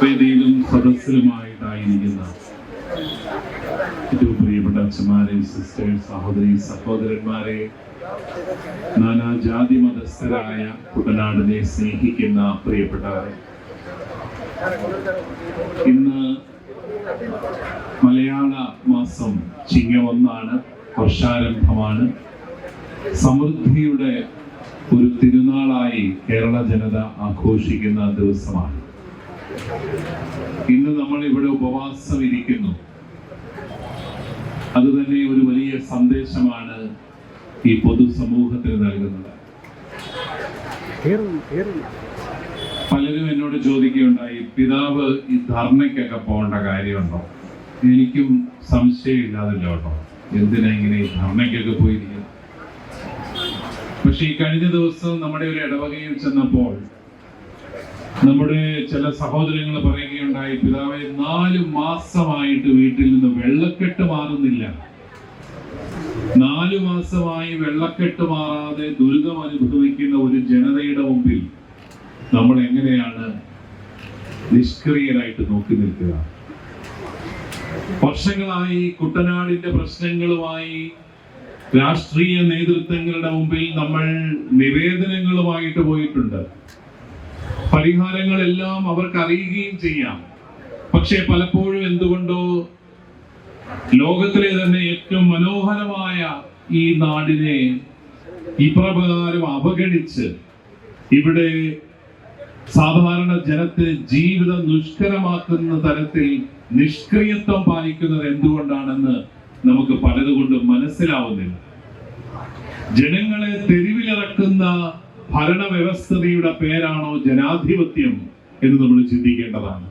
വേദിയിലും സദസ്സിലുമായിട്ടായിരിക്കുന്ന ഏറ്റവും പ്രിയപ്പെട്ട അച്ഛന്മാരെ സിസ്റ്റേഴ്സ് സഹോദരി സഹോദരന്മാരെ നാനാ ജാതി മതസ്ഥരായ കുട്ടനാടിനെ സ്നേഹിക്കുന്ന പ്രിയപ്പെട്ടവരെ. ഇന്ന് മലയാള മാസം ചിങ്ങം ഒന്നാണ് വർഷാരംഭമാണ്. സമൃദ്ധിയുടെ ഒരു തിരുനാളായി കേരള ജനത ആഘോഷിക്കുന്ന ദിവസമാണ്. ഇന്ന് നമ്മൾ ഇവിടെ ഉപവാസം ഇരിക്കുന്നു. അത് തന്നെ ഒരു വലിയ സന്ദേശമാണ് ഈ പൊതുസമൂഹത്തിന് നൽകുന്നത്. പലരും എന്നോട് ചോദിക്കുകയുണ്ടായി പിതാവ് ഈ ധർമ്മയ്ക്കൊക്കെ പോകേണ്ട കാര്യമുണ്ടോ? എനിക്കും സംശയമില്ലാതില്ല കേട്ടോ. എന്തിനാ ഇങ്ങനെ ഈ ധർമ്മയ്ക്കൊക്കെ പോയിരിക്കുന്നത്? പക്ഷെ ഈ കഴിഞ്ഞ ദിവസം നമ്മുടെ ഒരു ഇടവകയിൽ ചെന്നപ്പോൾ നമ്മുടെ ചില സഹോദരങ്ങൾ പറയുകയുണ്ടായി പിതാവെ നാല് മാസമായിട്ട് വീട്ടിൽ നിന്ന് വെള്ളക്കെട്ട് മാറുന്നില്ല. നാലു മാസമായി വെള്ളക്കെട്ട് മാറാതെ ദുരിതം അനുഭവിക്കുന്ന ഒരു ജനതയുടെ മുമ്പിൽ നമ്മൾ എങ്ങനെയാണ് നിഷ്ക്രിയരായിട്ട് നോക്കി നിൽക്കുക? വർഷങ്ങളായി കുട്ടനാടിന്റെ പ്രശ്നങ്ങളുമായി രാഷ്ട്രീയ നേതൃത്വങ്ങളുടെ മുമ്പിൽ നമ്മൾ നിവേദനങ്ങളുമായിട്ട് പോയിട്ടുണ്ട്. പരിഹാരങ്ങളെല്ലാം അവർക്ക് അറിയുകയും ചെയ്യാം. പക്ഷേ പലപ്പോഴും എന്തുകൊണ്ടോ ലോകത്തിലെ തന്നെ ഏറ്റവും മനോഹരമായ ഈ നാടിനെ ഇപ്രകാരം അവഗണിച്ച് ഇവിടെ സാധാരണ ജനത്തെ ജീവിതം ദുഷ്കരമാക്കുന്ന തരത്തിൽ നിഷ്ക്രിയത്വം പാലിക്കുന്നത് എന്തുകൊണ്ടാണെന്ന് നമുക്ക് പലതുകൊണ്ടും മനസ്സിലാവുന്നില്ല. ജനങ്ങളെ തെരുവിലിറക്കുന്ന ഭരണവ്യവസ്ഥതയുടെ പേരാണോ ജനാധിപത്യം എന്ന് നമ്മൾ ചിന്തിക്കേണ്ടതാണ്.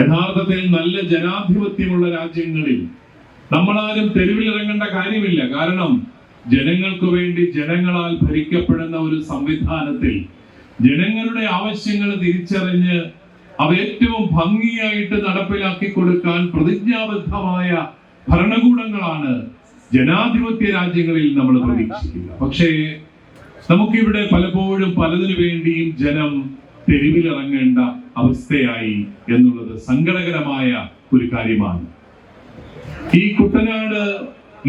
യഥാർത്ഥത്തിൽ നല്ല ജനാധിപത്യമുള്ള രാജ്യങ്ങളിൽ നമ്മളാരും തെരുവിലിറങ്ങേണ്ട കാര്യമില്ല. കാരണം ജനങ്ങൾക്ക് വേണ്ടി ജനങ്ങളാൽ ഭരിക്കപ്പെടുന്ന ഒരു സംവിധാനത്തിൽ ജനങ്ങളുടെ ആവശ്യങ്ങൾ തിരിച്ചറിഞ്ഞ് അവ ഏറ്റവും ഭംഗിയായിട്ട് നടപ്പിലാക്കി കൊടുക്കാൻ പ്രതിജ്ഞാബദ്ധമായ ഭരണകൂടങ്ങളാണ് ജനാധിപത്യ രാജ്യങ്ങളിൽ നമ്മൾ പ്രതീക്ഷിക്കുക പക്ഷേ നമുക്കിവിടെ പലപ്പോഴും പലതിനു വേണ്ടിയും ജനം തെരുവിലിറങ്ങേണ്ട അവസ്ഥയായി എന്നുള്ളത് സങ്കടകരമായ ഒരു കാര്യമാണ്. ഈ കുട്ടനാട്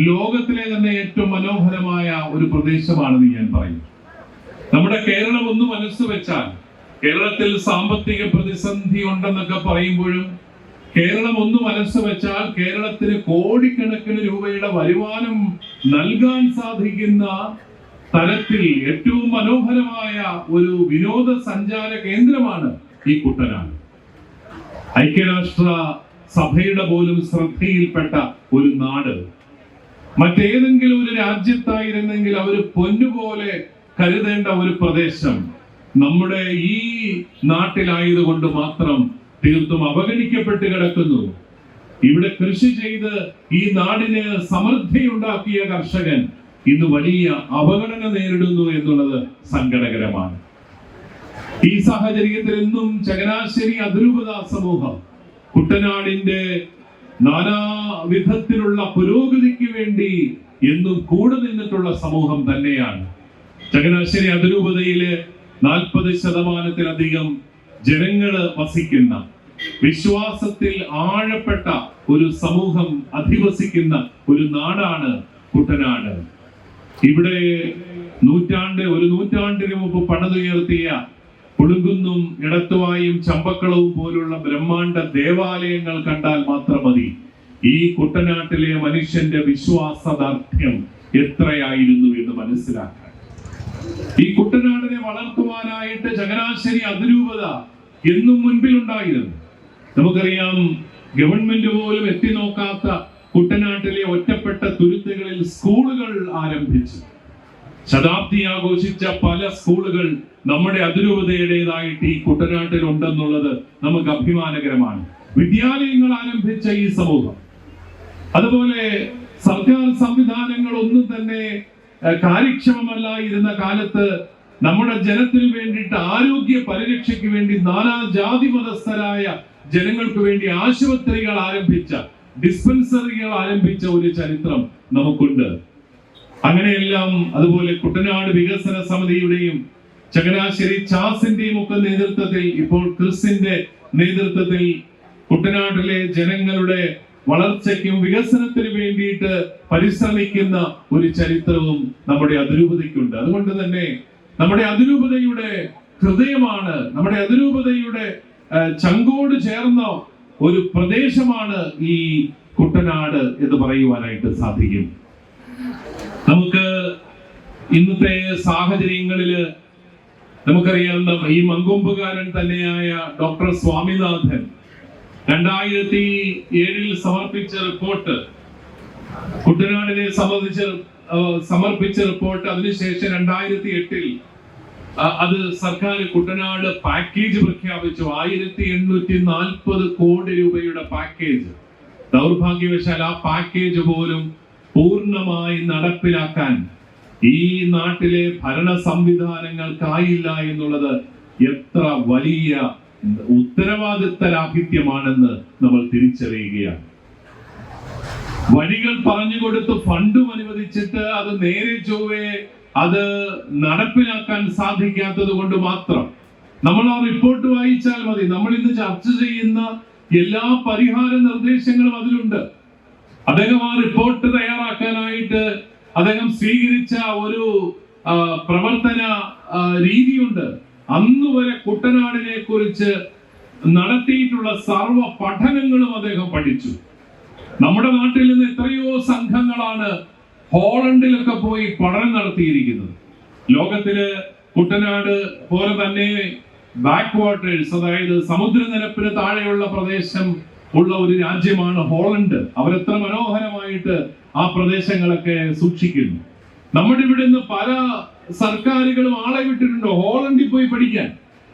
ലോകത്തിലെ തന്നെ ഏറ്റവും മനോഹരമായ ഒരു പ്രദേശമാണെന്ന് ഞാൻ പറയും. നമ്മുടെ കേരളം ഒന്ന് മനസ്സ് വെച്ചാൽ കേരളത്തിൽ സാമ്പത്തിക പ്രതിസന്ധി ഉണ്ടെന്നൊക്കെ പറയുമ്പോഴും കേരളം ഒന്ന് മനസ്സ് വെച്ചാൽ കേരളത്തിന് കോടിക്കണക്കിന് രൂപയുടെ വരുമാനം നൽകാൻ സാധിക്കുന്ന തരത്തിൽ ഏറ്റവും മനോഹരമായ ഒരു വിനോദസഞ്ചാര കേന്ദ്രമാണ് ഈ കുട്ടനാട്. ഐക്യരാഷ്ട്ര സഭയുടെ പോലും ശ്രദ്ധയിൽപ്പെട്ട ഒരു നാട്. മറ്റേതെങ്കിലും ഒരു രാജ്യത്തായിരുന്നെങ്കിൽ അവർ പൊന്നുപോലെ കരുതേണ്ട ഒരു പ്രദേശം നമ്മുടെ ഈ നാട്ടിലായതുകൊണ്ട് മാത്രം തീർത്തും അവഗണിക്കപ്പെട്ട് കിടക്കുന്നു. ഇവിടെ കൃഷി ചെയ്ത് ഈ നാടിന് സമൃദ്ധിയുണ്ടാക്കിയ കർഷകൻ ഇന്ന് വലിയ അവഗണന നേരിടുന്നു എന്നുള്ളത് സങ്കടകരമാണ്. ഈ സാഹചര്യത്തിൽ ഇന്നും ചങ്ങനാശ്ശേരി അതിരൂപത സമൂഹം കുട്ടനാടിന്റെ നാനാവിധത്തിലുള്ള പുരോഗതിക്ക് വേണ്ടി എന്നും കൂടെ നിന്നിട്ടുള്ള സമൂഹം തന്നെയാണ്. ചങ്ങനാശ്ശേരി അതിരൂപതയിലെ നാൽപ്പത് ശതമാനത്തിലധികം ജനങ്ങൾ വസിക്കുന്ന വിശ്വാസത്തിൽ ആഴപ്പെട്ട ഒരു സമൂഹം അധിവസിക്കുന്ന ഒരു നാടാണ് കുട്ടനാട്. ഇവിടെ നൂറ്റാണ്ട് ഒരു നൂറ്റാണ്ടിന് മുമ്പ് പണിതുയർത്തിയ പുളുങ്കുന്നും ഇടത്തുവായും ചമ്പക്കളവും പോലുള്ള ബ്രഹ്മാണ്ട ദേവാലയങ്ങൾ കണ്ടാൽ മാത്രം മതി. ഈ കുട്ടനാട്ടിലെ മനുഷ്യന്റെ വിശ്വാസദാർഢ്യം എത്രയായിരുന്നു എന്ന് മനസ്സിലാക്കാൻ. ഈ കുട്ടനാടിനെ വളർത്തുവാനായിട്ട് ചങ്ങനാശ്ശേരി അതിരൂപത എന്നും മുൻപിലുണ്ടായിരുന്നു. നമുക്കറിയാം ഗവൺമെന്റ് പോലും എത്തി നോക്കാത്ത കുട്ടനാട്ടിലെ ഒറ്റപ്പെട്ട തുരുത്തുകളിൽ സ്കൂളുകൾ ആരംഭിച്ചു. ശതാബ്ദി ആഘോഷിച്ച പല സ്കൂളുകൾ നമ്മുടെ അതിരൂപതയുടേതായിട്ട് ഈ കുട്ടനാട്ടിൽ ഉണ്ടെന്നുള്ളത് നമുക്ക് അഭിമാനകരമാണ്. വിദ്യാലയങ്ങൾ ആരംഭിച്ച ഈ സമൂഹം അതുപോലെ സർക്കാർ സംവിധാനങ്ങൾ ഒന്നും തന്നെ കാര്യക്ഷമമല്ല കാര്യക്ഷമമല്ലായിരുന്ന കാലത്ത് നമ്മുടെ ജനത്തിന് വേണ്ടിയിട്ട് ആരോഗ്യ പരിരക്ഷയ്ക്ക് വേണ്ടി നാനാ ജാതി മതസ്ഥരായ ജനങ്ങൾക്ക് വേണ്ടി ആശുപത്രികൾ ആരംഭിച്ച ഡിസ്പെൻസറികൾ ആരംഭിച്ച ഒരു ചരിത്രം നമുക്കുണ്ട്. അങ്ങനെയെല്ലാം അതുപോലെ കുട്ടനാട് വികസന സമിതിയുടെയും ചങ്ങനാശ്ശേരി ചാസിന്റെയും ഒക്കെ നേതൃത്വത്തിൽ ഇപ്പോൾ ക്രിസിന്റെ നേതൃത്വത്തിൽ കുട്ടനാട്ടിലെ ജനങ്ങളുടെ വളർച്ചയ്ക്കും വികസനത്തിന് വേണ്ടിയിട്ട് പരിശ്രമിക്കുന്ന ഒരു ചരിത്രവും നമ്മുടെ അതിരൂപതയ്ക്കുണ്ട്. അതുകൊണ്ട് തന്നെ നമ്മുടെ അതിരൂപതയുടെ ഹൃദയമാണ് നമ്മുടെ അതിരൂപതയുടെ ചങ്കോട് ചേർന്ന ഒരു പ്രദേശമാണ് ഈ കുട്ടനാട് എന്ന് പറയുവാനായിട്ട് സാധിക്കും. നമുക്ക് ഇന്നത്തെ സാഹചര്യങ്ങളിൽ നമുക്കറിയാവുന്ന ഈ മങ്കൊമ്പുകാരൻ തന്നെയായ ഡോക്ടർ സ്വാമിനാഥൻ രണ്ടായിരത്തി ഏഴിൽ സമർപ്പിച്ച റിപ്പോർട്ട് കുട്ടനാടിനെ സംബന്ധിച്ച് സമർപ്പിച്ച റിപ്പോർട്ട് അതിനുശേഷം രണ്ടായിരത്തി എട്ടിൽ അത് സർക്കാർ കുട്ടനാട് പാക്കേജ് പ്രഖ്യാപിച്ചു. ആയിരത്തി എണ്ണൂറ്റി നാൽപ്പത് കോടി രൂപയുടെ പാക്കേജ് ദൗർഭാഗ്യവശാൽ ആ പാക്കേജ് പോലും പൂർണമായി നടപ്പിലാക്കാൻ ഈ നാട്ടിലെ ഭരണ സംവിധാനങ്ങൾക്കായില്ല എന്നുള്ളത് എത്ര വലിയ ഉത്തരവാദിത്ത ലാഭിത്യമാണെന്ന് നമ്മൾ തിരിച്ചറിയുകയാണ്. വഴികൾ പറഞ്ഞു കൊടുത്ത് ഫണ്ടും അനുവദിച്ചിട്ട് അത് നേരെ ചൊവ്വേ അത് നടപ്പിലാക്കാൻ സാധിക്കാത്തത് കൊണ്ട് മാത്രം. നമ്മൾ ആ റിപ്പോർട്ട് വായിച്ചാൽ മതി. നമ്മൾ ഇന്ന് ചർച്ച ചെയ്യുന്ന എല്ലാ പരിഹാര നിർദ്ദേശങ്ങളും അതിലുണ്ട്. അദ്ദേഹം ആ റിപ്പോർട്ട് തയ്യാറാക്കാനായിട്ട് അദ്ദേഹം സ്വീകരിച്ച ഒരു പ്രവർത്തന രീതിയുണ്ട്. അന്ന് വരെ കുട്ടനാടിനെ കുറിച്ച് നടത്തിയിട്ടുള്ള സർവ പഠനങ്ങളും അദ്ദേഹം പഠിച്ചു. നമ്മുടെ നാട്ടിൽ നിന്ന് എത്രയോ സംഘങ്ങളാണ് ഹോളണ്ടിലൊക്കെ പോയി പഠനം നടത്തിയിരിക്കുന്നത്. ലോകത്തിൽ കുട്ടനാട് പോലെ തന്നെ ബാക്ക് വാട്ടേഴ്സ് അതായത് സമുദ്രനിരപ്പിന് താഴെയുള്ള പ്രദേശം ഉള്ള ഒരു രാജ്യമാണ് ഹോളണ്ട്. അവരെത്ര മനോഹരമായിട്ട് ആ പ്രദേശങ്ങളൊക്കെ സൂക്ഷിക്കുന്നു. നമ്മുടെ ഇവിടെ നിന്ന് പല സർക്കാരുകളും ആളെ വിട്ടിട്ടുണ്ട് ഹോളണ്ടിൽ പോയി പഠിക്കാൻ.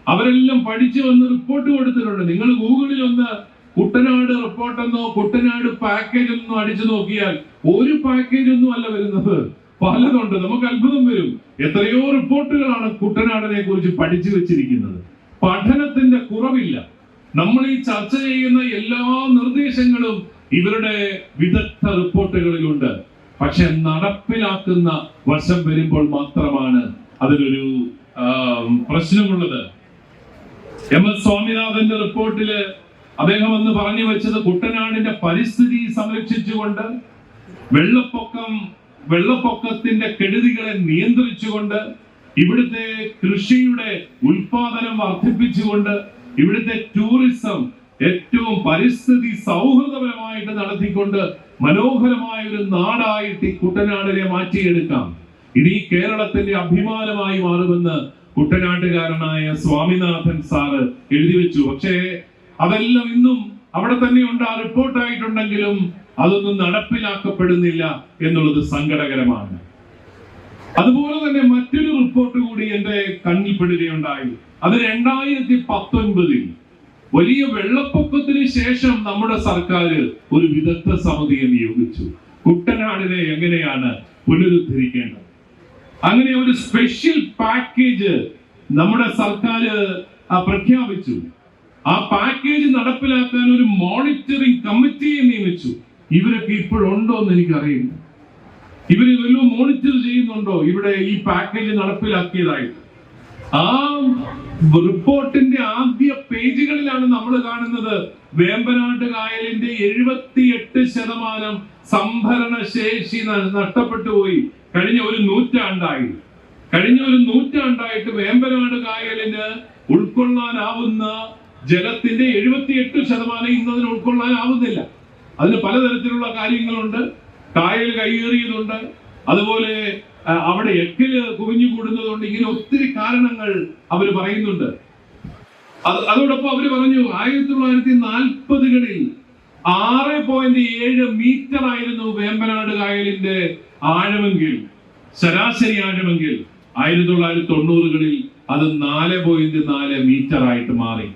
അവരെല്ലാം പഠിച്ചു വന്ന് റിപ്പോർട്ട് കൊടുത്തിട്ടുണ്ട്. നിങ്ങൾ ഗൂഗിളിൽ ഒന്ന് കുട്ടനാട് റിപ്പോർട്ട് എന്നോ കുട്ടനാട് പാക്കേജ് എന്നോ അടിച്ചു നോക്കിയാൽ ഒരു പാക്കേജ് ഒന്നും അല്ല വരുന്നത്. പലതുണ്ട്. നമുക്ക് അത്ഭുതം വരും. എത്രയോ റിപ്പോർട്ടുകളാണ് കുട്ടനാടിനെ കുറിച്ച് പഠിച്ചു വെച്ചിരിക്കുന്നത്. പഠനത്തിന്റെ കുറവില്ല. നമ്മൾ ഈ ചർച്ച ചെയ്യുന്ന എല്ലാ നിർദ്ദേശങ്ങളും ഇവരുടെ വിദഗ്ധ റിപ്പോർട്ടുകളിലുണ്ട്. പക്ഷെ നടപ്പിലാക്കുന്ന വശം വരുമ്പോൾ മാത്രമാണ് അതിലൊരു പ്രശ്നമുള്ളത്. എം എസ് സ്വാമിനാഥന്റെ റിപ്പോർട്ടിൽ അദ്ദേഹം അന്ന് പറഞ്ഞു വെച്ചത് കുട്ടനാടിന്റെ പരിസ്ഥിതി സംരക്ഷിച്ചുകൊണ്ട് വെള്ളപ്പൊക്കം വെള്ളപ്പൊക്കത്തിന്റെ കെടുതികളെ നിയന്ത്രിച്ചുകൊണ്ട് ഇവിടുത്തെ കൃഷിയുടെ ഉൽപാദനം വർദ്ധിപ്പിച്ചുകൊണ്ട് ഇവിടുത്തെ ടൂറിസം ഏറ്റവും പരിസ്ഥിതി സൗഹൃദപരമായിട്ട് നടത്തിക്കൊണ്ട് മനോഹരമായ ഒരു നാടായിട്ട് ഈ കുട്ടനാടിനെ മാറ്റിയെടുക്കാം. ഈ കേരളത്തിന്റെ അഭിമാനമായി മാറുമെന്ന് കുട്ടനാട്ടുകാരനായ സ്വാമിനാഥൻ സാറ് എഴുതി വെച്ചു. പക്ഷേ അതെല്ലാം ഇന്നും അവിടെ തന്നെ തന്നെയുണ്ട് ആ റിപ്പോർട്ടായിട്ടുണ്ടെങ്കിലും അതൊന്നും നടപ്പിലാക്കപ്പെടുന്നില്ല എന്നുള്ളത് സങ്കടകരമാണ്. അതുപോലെ തന്നെ മറ്റൊരു റിപ്പോർട്ട് കൂടി എന്റെ കണ്ണിൽപ്പെടുകയുണ്ടായി അത് രണ്ടായിരത്തി പത്തൊൻപതിൽ വലിയ വെള്ളപ്പൊക്കത്തിന് ശേഷം നമ്മുടെ സർക്കാർ ഒരു വിദഗ്ധ സമിതിയെ നിയോഗിച്ചു. കുട്ടനാടിനെ എങ്ങനെയാണ് പുനരുദ്ധരിക്കേണ്ടത്? അങ്ങനെ ഒരു സ്പെഷ്യൽ പാക്കേജ് നമ്മുടെ സർക്കാർ പ്രഖ്യാപിച്ചു. ആ പാക്കേജ് നടപ്പിലാക്കാൻ ഒരു മോണിറ്ററിംഗ് കമ്മിറ്റിയെ നിയമിച്ചു. ഇവരൊക്കെ ഇപ്പോഴുണ്ടോ എന്ന് എനിക്കറിയില്ല. ഇവർ വല്ലതും മോണിറ്റർ ചെയ്യുന്നുണ്ടോ? ഇവിടെ ഈ പാക്കേജ് നടപ്പിലാക്കിയതായിട്ട്. ആ റിപ്പോർട്ടിന്റെ ആദ്യ പേജുകളിലാണ് നമ്മൾ കാണുന്നത്. വേമ്പനാട്ട് കായലിന്റെ എഴുപത്തിയെട്ട് ശതമാനം സംഭരണ ശേഷി നഷ്ടപ്പെട്ടു പോയി. കഴിഞ്ഞ ഒരു നൂറ്റാണ്ടായി. കഴിഞ്ഞ ഒരു നൂറ്റാണ്ടായിട്ട് വേമ്പനാട് കായലിന് ഉൾക്കൊള്ളാനാവുന്ന ജലത്തിന്റെ എഴുപത്തിയെട്ട് ശതമാനം ഇന്ന് അതിന് ഉൾക്കൊള്ളാനാവുന്നില്ല. അതിന് പലതരത്തിലുള്ള കാര്യങ്ങളുണ്ട്. കായൽ കൈയേറിയതുണ്ട്. അതുപോലെ അവിടെ എക്കിൽ കുവിഞ്ഞു കൂടുന്നതുകൊണ്ട് ഇങ്ങനെ ഒത്തിരി കാരണങ്ങൾ അവർ പറയുന്നുണ്ട്. അത് അതോടൊപ്പം അവർ പറഞ്ഞു ആയിരത്തി തൊള്ളായിരത്തി നാൽപ്പതുകളിൽ ആറ് പോയിന്റ് ഏഴ് മീറ്റർ ആയിരുന്നു വേമ്പനാട് കായലിന്റെ ആഴമെങ്കിൽ ശരാശരി ആഴമെങ്കിൽ ആയിരത്തി തൊള്ളായിരത്തി തൊണ്ണൂറുകളിൽ അത് നാല് പോയിന്റ് നാല് മീറ്റർ ആയിട്ട് മാറി.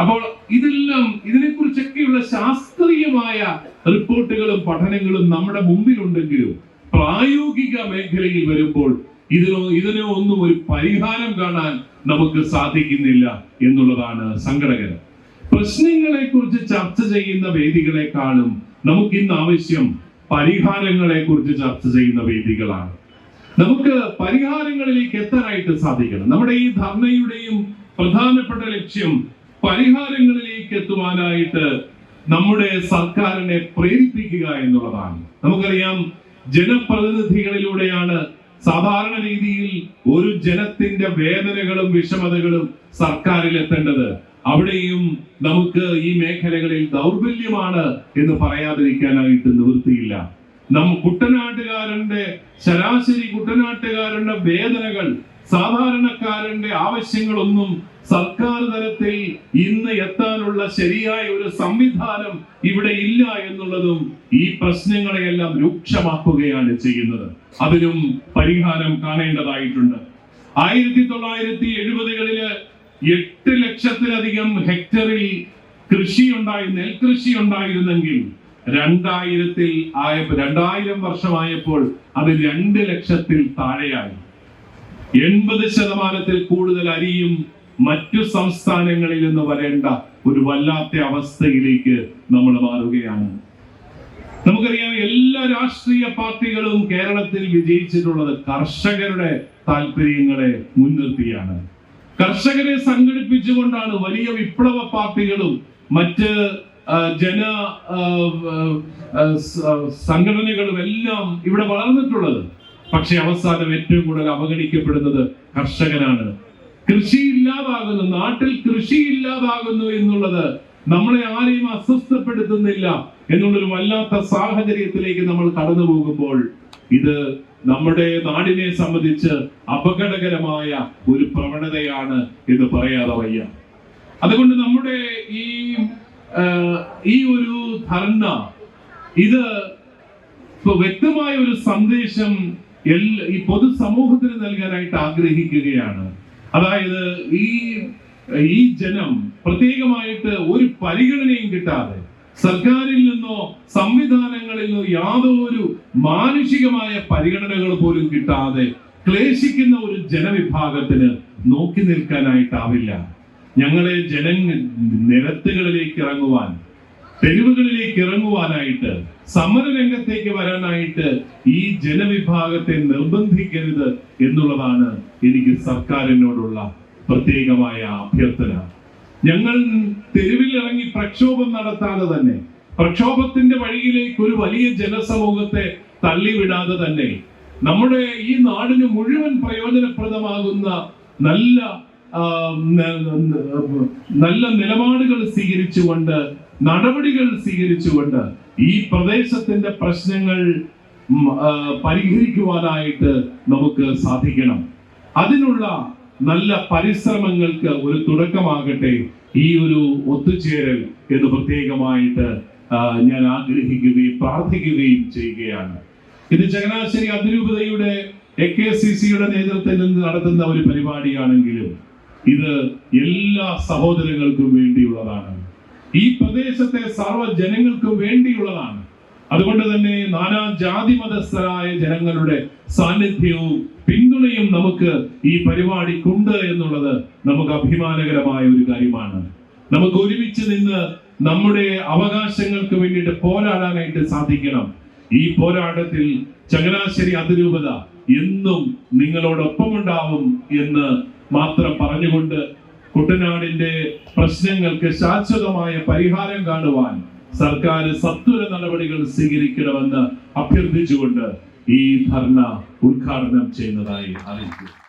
അപ്പോൾ ഇതെല്ലാം ഇതിനെക്കുറിച്ചൊക്കെയുള്ള ശാസ്ത്രീയമായ റിപ്പോർട്ടുകളും പഠനങ്ങളും നമ്മുടെ മുമ്പിലുണ്ടെങ്കിലും പ്രായോഗിക മേഖലയിൽ വരുമ്പോൾ ഇതിനോ ഇതിനോ ഒന്നും ഒരു പരിഹാരം കാണാൻ നമുക്ക് സാധിക്കുന്നില്ല എന്നുള്ളതാണ് സങ്കടകരം. പ്രശ്നങ്ങളെ കുറിച്ച് ചർച്ച ചെയ്യുന്ന വേദികളെക്കാളും നമുക്ക് ഇന്ന് ആവശ്യം പരിഹാരങ്ങളെ കുറിച്ച് ചർച്ച ചെയ്യുന്ന വേദികളാണ്. നമുക്ക് പരിഹാരങ്ങളിലേക്ക് എത്താനായിട്ട് സാധിക്കണം. നമ്മുടെ ഈ ധർണയുടെയും പ്രധാനപ്പെട്ട ലക്ഷ്യം പരിഹാരങ്ങളിലേക്ക് എത്തുവാനായിട്ട് നമ്മുടെ സർക്കാരിനെ പ്രേരിപ്പിക്കുക എന്നുള്ളതാണ്. നമുക്കറിയാം ജനപ്രതിനിധികളിലൂടെയാണ് സാധാരണ രീതിയിൽ ഒരു ജനത്തിന്റെ വേദനകളും വിഷമതകളും സർക്കാരിൽ എത്തേണ്ടത് അവിടെയും നമുക്ക് ഈ മേഖലകളിൽ ദൗർബല്യമാണ് എന്ന് പറയാതിരിക്കാനായിട്ട് നിവൃത്തിയില്ല. നം കുട്ടനാട്ടുകാരന്റെ ശരാശരി കുട്ടനാട്ടുകാരന്റെ വേദനകൾ സാധാരണക്കാരന്റെ ആവശ്യങ്ങളൊന്നും സർക്കാർ തലത്തിൽ ഇന്ന് എത്താനുള്ള ശരിയായ ഒരു സംവിധാനം ഇവിടെ ഇല്ല എന്നുള്ളതും ഈ പ്രശ്നങ്ങളെയെല്ലാം രൂക്ഷമാക്കുകയാണ് ചെയ്യുന്നത്. അതിനും പരിഹാരം കാണേണ്ടതായിട്ടുണ്ട്. ആയിരത്തി തൊള്ളായിരത്തി എഴുപതുകളിൽ എട്ട് ലക്ഷത്തിലധികം ഹെക്ടറിൽ കൃഷി ഉണ്ടായി നെൽകൃഷി ഉണ്ടായിരുന്നെങ്കിൽ രണ്ടായിരത്തിൽ ആയ രണ്ടായിരം വർഷമായപ്പോൾ അത് രണ്ട് ലക്ഷത്തിൽ താഴെയായി. എൺപത് ശതമാനത്തിൽ കൂടുതൽ അരിയും മറ്റു സംസ്ഥാനങ്ങളിൽ നിന്ന് വരേണ്ട ഒരു വല്ലാത്ത അവസ്ഥയിലേക്ക് നമ്മൾ മാറുകയാണ്. നമുക്കറിയാം എല്ലാ രാഷ്ട്രീയ പാർട്ടികളും കേരളത്തിൽ വിജയിച്ചിട്ടുള്ളത് കർഷകരുടെ താല്പര്യങ്ങളെ മുൻനിർത്തിയാണ്. കർഷകരെ സംഘടിപ്പിച്ചുകൊണ്ടാണ് വലിയ വിപ്ലവ പാർട്ടികളും മറ്റ് ജന സംഘടനകളും എല്ലാം ഇവിടെ വളർന്നിട്ടുള്ളത്. പക്ഷെ അവസാനം ഏറ്റവും കൂടുതൽ അവഗണിക്കപ്പെടുന്നത് കർഷകനാണ്. കൃഷി ഇല്ലാതാകുന്നു നാട്ടിൽ കൃഷി ഇല്ലാതാകുന്നു എന്നുള്ളത് നമ്മളെ ആരെയും അസ്വസ്ഥപ്പെടുത്തുന്നില്ല എന്നുള്ളൊരു വല്ലാത്ത സാഹചര്യത്തിലേക്ക് നമ്മൾ കടന്നു പോകുമ്പോൾ ഇത് നമ്മുടെ നാടിനെ സംബന്ധിച്ച് അപകടകരമായ ഒരു പ്രവണതയാണ് എന്ന് പറയാതെ വയ്യ. അതുകൊണ്ട് നമ്മുടെ ഈ ഈ ഒരു ധർണ ഇത് വ്യക്തമായ ഒരു സന്ദേശം എല്ലാ ഈ പൊതുസമൂഹത്തിന് നൽകാനായിട്ട് ആഗ്രഹിക്കുകയാണ്. അതായത് ഈ ഈ ജനം പ്രത്യേകമായിട്ട് ഒരു പരിഗണനയും കിട്ടാതെ സർക്കാരിൽ നിന്നോ സംവിധാനങ്ങളിൽ നിന്നോ യാതൊരു മാനുഷികമായ പരിഗണനകൾ പോലും കിട്ടാതെ ക്ലേശിക്കുന്ന ഒരു ജനവിഭാഗത്തിന് നോക്കി നിൽക്കാനായിട്ടാവില്ല. ഞങ്ങളെ ജന നിരത്തുകളിലേക്ക് ഇറങ്ങുവാൻ തെരുവുകളിലേക്ക് ഇറങ്ങുവാനായിട്ട് സമരരംഗത്തേക്ക് വരാനായിട്ട് ഈ ജനവിഭാഗത്തെ നിർബന്ധിക്കരുത് എന്നുള്ളതാണ് എനിക്ക് സർക്കാരിനോടുള്ള പ്രത്യേകമായ അഭ്യർത്ഥന. ഞങ്ങൾ തെരുവിൽ ഇറങ്ങി പ്രക്ഷോഭം നടത്താതെ തന്നെ പ്രക്ഷോഭത്തിന്റെ വഴിയിലേക്ക് ഒരു വലിയ ജനസമൂഹത്തെ തള്ളിവിടാതെ തന്നെ നമ്മുടെ ഈ നാടിന് മുഴുവൻ പ്രയോജനപ്രദമാകുന്ന നല്ല നല്ല നിലപാടുകൾ സ്വീകരിച്ചുകൊണ്ട് നടപടികൾ സ്വീകരിച്ചുകൊണ്ട് ഈ പ്രദേശത്തിന്റെ പ്രശ്നങ്ങൾ പരിഹരിക്കുവാനായിട്ട് നമുക്ക് സാധിക്കണം. അതിനുള്ള നല്ല പരിശ്രമങ്ങൾക്ക് ഒരു തുടക്കമാകട്ടെ ഈ ഒരു ഒത്തുചേരൽ എന്ന് പ്രത്യേകമായിട്ട് ഞാൻ ആഗ്രഹിക്കുകയും പ്രാർത്ഥിക്കുകയും ചെയ്യുകയാണ്. ഇത് ചങ്ങനാശ്ശേരി അതിരൂപതയുടെ എ കെ സി സിയുടെ നേതൃത്വത്തിൽ നിന്ന് നടത്തുന്ന ഒരു പരിപാടിയാണെങ്കിലും ഇത് എല്ലാ സഹോദരങ്ങൾക്കും വേണ്ടിയുള്ളതാണ്. ഈ പ്രദേശത്തെ സർവ ജനങ്ങൾക്കും വേണ്ടിയുള്ളതാണ്. അതുകൊണ്ട് തന്നെ നാനാ ജാതി മതസ്ഥരായ ജനങ്ങളുടെ സാന്നിധ്യവും പിന്തുണയും നമുക്ക് ഈ പരിപാടിക്കുണ്ട് എന്നുള്ളത് നമുക്ക് അഭിമാനകരമായ ഒരു കാര്യമാണ്. നമുക്ക് ഒരുമിച്ച് നിന്ന് നമ്മുടെ അവകാശങ്ങൾക്ക് വേണ്ടിയിട്ട് പോരാടാനായിട്ട് സാധിക്കണം. ഈ പോരാട്ടത്തിൽ ചങ്ങനാശ്ശേരി അതിരൂപത എന്നും നിങ്ങളോടൊപ്പം ഉണ്ടാവും എന്ന് മാത്രം പറഞ്ഞുകൊണ്ട് കുട്ടനാടിന്റെ പ്രശ്നങ്ങൾക്ക് ശാശ്വതമായ പരിഹാരം കാണുവാൻ സർക്കാർ സത്വര നടപടികൾ സ്വീകരിക്കണമെന്ന് അഭ്യർത്ഥിച്ചുകൊണ്ട് ഈ ധർണ ഉദ്ഘാടനം ചെയ്യുന്നതായി അറിയിക്കുന്നു.